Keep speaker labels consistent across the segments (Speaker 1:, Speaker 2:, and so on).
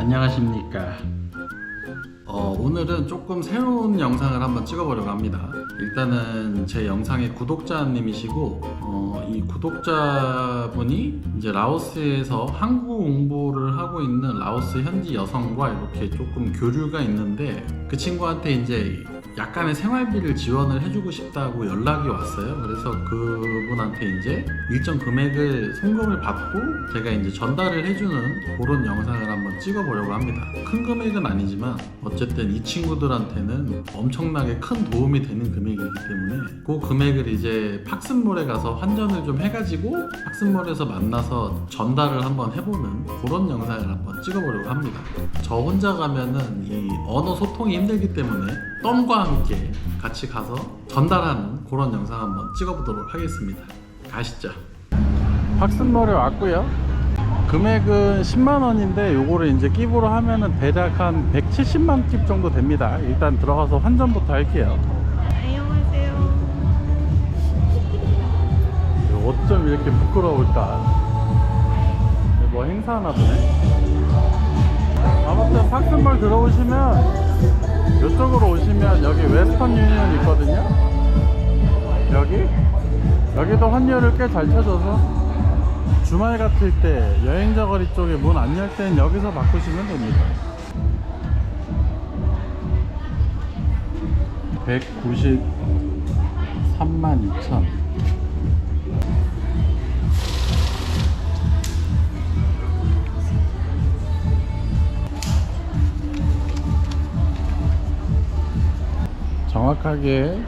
Speaker 1: 안녕하십니까. 어, 오늘은 조금 새로운 영상을 한번 찍어보려고 합니다. 일단은 제 영상의 구독자님이시고, 어, 이 구독자분이 이제 라오스에서 한국 공부를 하고 있는 라오스 현지 여성과 이렇게 조금 교류가 있는데, 그 친구한테 이제 약간의 생활비를 지원을 해주고 싶다고 연락이 왔어요. 그래서 그분한테 이제 일정 금액을 송금을 받고 제가 이제 전달을 해주는 그런 영상을 한번 찍어보려고 합니다. 큰 금액은 아니지만 어쨌든 이 친구들한테는 엄청나게 큰 도움이 되는 금액이기 때문에 그 금액을 이제 팍슨몰에 가서 환전을 좀 해가지고 팍슨몰에서 만나서 전달을 한번 해보는 그런 영상을 한번 찍어보려고 합니다. 저 혼자 가면은 이 언어 소통이 힘들기 때문에 덤과 함께 같이 가서 전달하는 그런 영상 한번 찍어보도록 하겠습니다. 가시죠. 팍슨몰에 왔고요. 금액은 10만 원인데 요거를 이제 끼부로 하면은 대략 한 170만 킵 정도 됩니다. 일단 들어가서 환전부터 할게요.
Speaker 2: 안녕하세요.
Speaker 1: 어쩜 이렇게 부끄러울까? 뭐 행사하나 보네. 아무튼 팍슨몰 들어오시면 이쪽으로 오시면 여기 웨스턴 유니언 있거든요. 여기 여기도 환율을 꽤 잘 쳐줘서 주말 같을 때 여행자 거리 쪽에 문 안열 때는 여기서 바꾸시면 됩니다. 193만 2천. 정확하게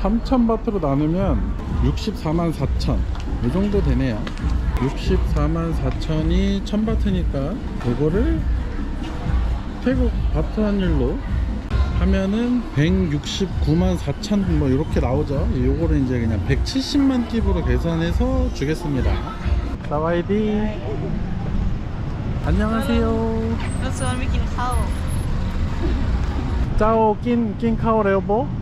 Speaker 1: 3000바트로 나누면 64만 4천. 이 정도 되네요. 64만 4천이 1000바트니까 그거를 태국 바트 환율로 하면은 169만 4천 뭐 이렇게 나오죠. 요거를 이제 그냥 170만 깁으로 계산해서 주겠습니다. 사와이디. 안녕하세요. 짜오 낀, 낀 카오 레오보 뭐?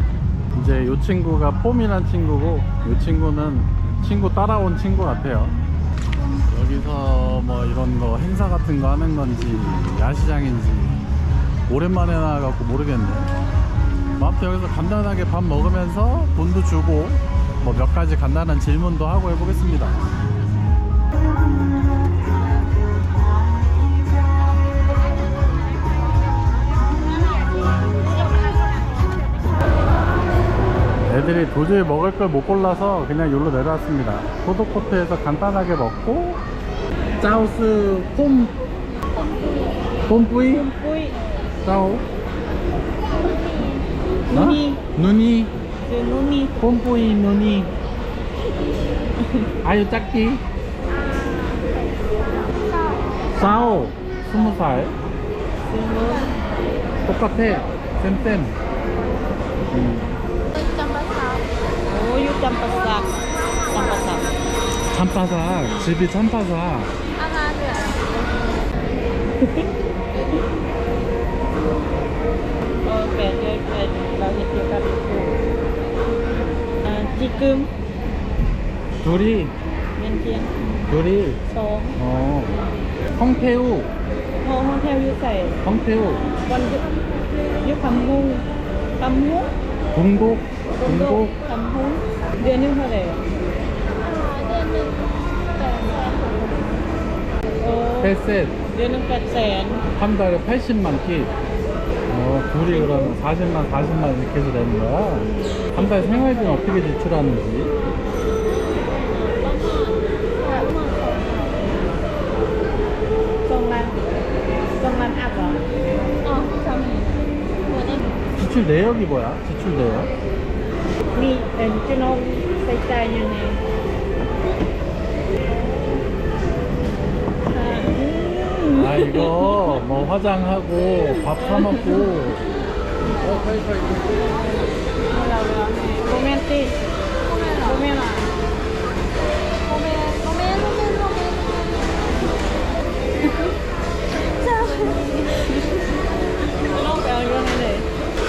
Speaker 1: 이제 요 친구가 폼이란 친구고 요 친구는 친구 따라온 친구 같아요. 여기서 뭐 이런 거 행사 같은 거 하는 건지 야시장인지 오랜만에 나와갖고 모르겠네. 뭐 아무튼 여기서 간단하게 밥 먹으면서 돈도 주고 뭐 몇 가지 간단한 질문도 하고 해보겠습니다 애들이 도저히 먹을 걸 못 골라서 그냥 여기로 내려왔습니다. 포도코트에서 간단하게 먹고 짜우스 폼 폼뿌이? 짜오?
Speaker 2: 누니.
Speaker 1: 누니?
Speaker 2: 네, 누니.
Speaker 1: 폼뿌이 눈이 아유 짝기. 싸오 스무 살. 똑같아. 쌤쌤. 음.
Speaker 2: 짬바삭 짬바삭
Speaker 1: 참바삭 집이
Speaker 2: 참바삭 하나 둘 지금
Speaker 1: 둘이
Speaker 2: 민진
Speaker 1: 둘이
Speaker 2: 저
Speaker 1: 어. 홍태우
Speaker 2: 어, 홍태우 유사해
Speaker 1: 홍태우
Speaker 2: 원주 유감공 감공 동곡
Speaker 3: 동곡 감공 얘는
Speaker 2: 하래요.
Speaker 1: 햇셋
Speaker 2: 얘는 백센
Speaker 1: 한 달에 80만 키. 어, 둘이 그러면 40만 40만 이렇게 해서 되는 거야? 한 달 생활비는 어떻게 지출하는지?
Speaker 3: 어,
Speaker 1: 지출 내역이 뭐야? 지출 내역?
Speaker 2: 미, 저놈, 살짝이네.
Speaker 1: 아 이거 뭐 화장하고 밥 사 먹고. 어 빨리
Speaker 2: 빨리. 몰라 몰라 보면 띠 보면 아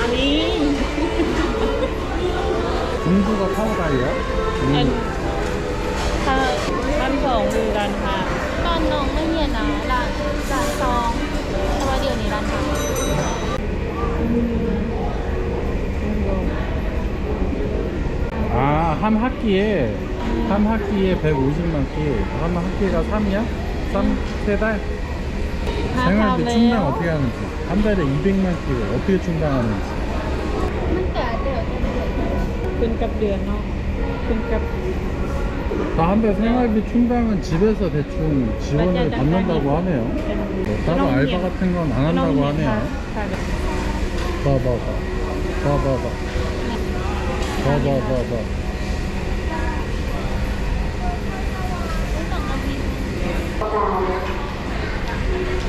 Speaker 2: 아니. นโม
Speaker 3: เมนโมเมนโมเมนเจ้า
Speaker 2: โลกแปลว่าอะไรเลยอันนี้
Speaker 1: 중구가 카우다이야?
Speaker 2: อันถ้าบ้านสองคือร้านค้า
Speaker 3: ตอนน้องไม่เรียนนะร้านร้านซองแต่ว่าเดี๋ยวนี้ร้านทำ
Speaker 1: 아, 한 학기에 한 학기에 150만 끼. 한 학기가 3이야? 3, 세 달?
Speaker 2: ถ้า
Speaker 1: 생활비
Speaker 2: ทำแล้
Speaker 1: 충당
Speaker 2: ว
Speaker 1: 어떻게 하는지. 한 달에 200만 끼를 어떻게 충당하는지.
Speaker 2: ขึ้นกับเดือนเนาะขึ้นกับ
Speaker 1: 다 한 달 생활비 충당은 집에서 대충 지원을 받는다고 하네요. 뭐 따로 알바 같은 건 안 한다고 하네요. 봐봐봐. 봐봐봐. 봐봐봐봐.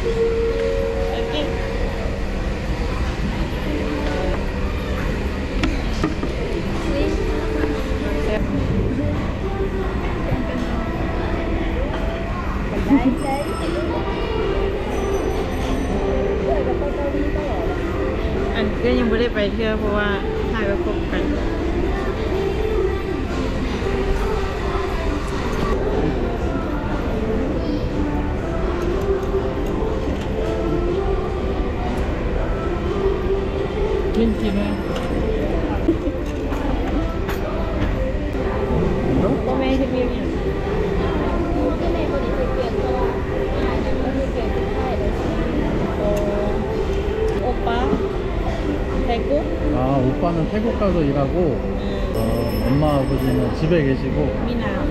Speaker 2: โอ เที่ยวเพราะว่าหายไปพบกัน
Speaker 1: 아빠는 태국 가서 일하고 어, 엄마 아버지는 집에 계시고. 미나하고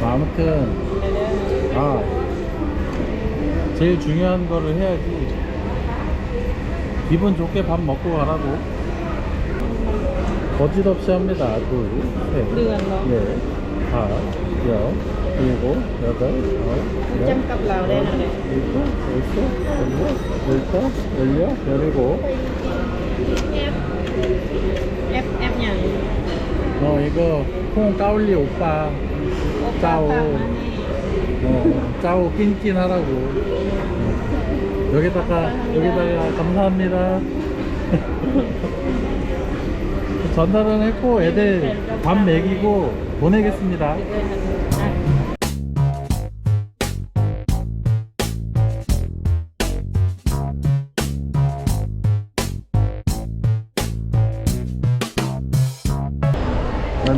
Speaker 1: 뭐 아무튼 아 제일 중요한 거를 해야지. 기분 좋게 밥 먹고 가라고. 거짓없이 합니다. 둘, 셋, 넷, 예. 다, 여, 일곱, 여덟, 아홉,
Speaker 2: 열, 열,
Speaker 1: 일곱, 열섯, 열여, 열다, 열여, 열일곱.
Speaker 2: 앱, 앱냐
Speaker 1: 어 이거 콩 까울리 오빠. 짜오 뭐 짜고 낀낀하라고. 여기다가 여기다가 감사합니다. 전달은 했고 애들 밥 먹이고 보내겠습니다.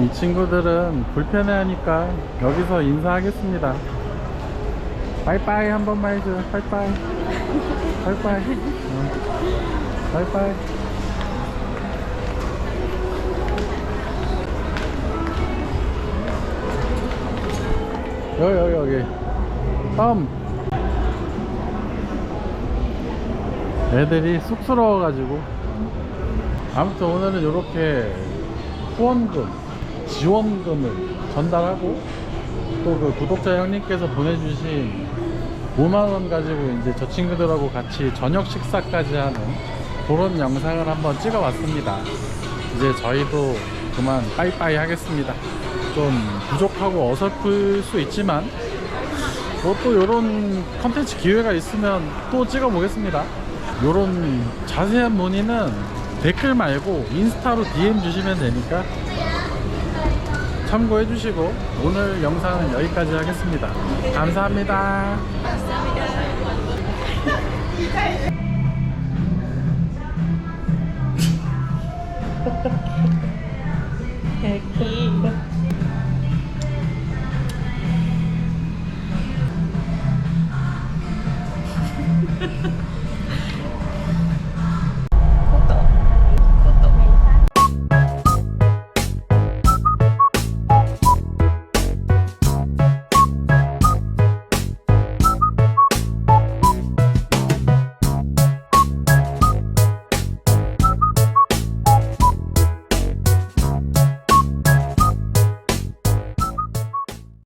Speaker 1: 이 친구들은 불편해하니까 여기서 인사하겠습니다. 빠이빠이 한 번만 해줘. 빠이빠이. 빠이빠이. 어. 빠이빠이. 여기 여기 여기. 덤. 애들이 쑥스러워 가지고 아무튼 오늘은 이렇게 후원금, 지원금을 전달하고 또 그 구독자 형님께서 보내주신 5만원 가지고 이제 저 친구들하고 같이 저녁 식사까지 하는 그런 영상을 한번 찍어 왔습니다. 이제 저희도 그만 빠이빠이 하겠습니다. 좀 부족하고 어설플 수 있지만 뭐또 이런 컨텐츠 기회가 있으면 또 찍어 보겠습니다. 이런 자세한 문의는 댓글 말고 인스타로 DM 주시면 되니까 참고해 주시고 오늘 영상은 여기까지 하겠습니다. 감사합니다.
Speaker 2: Ghiền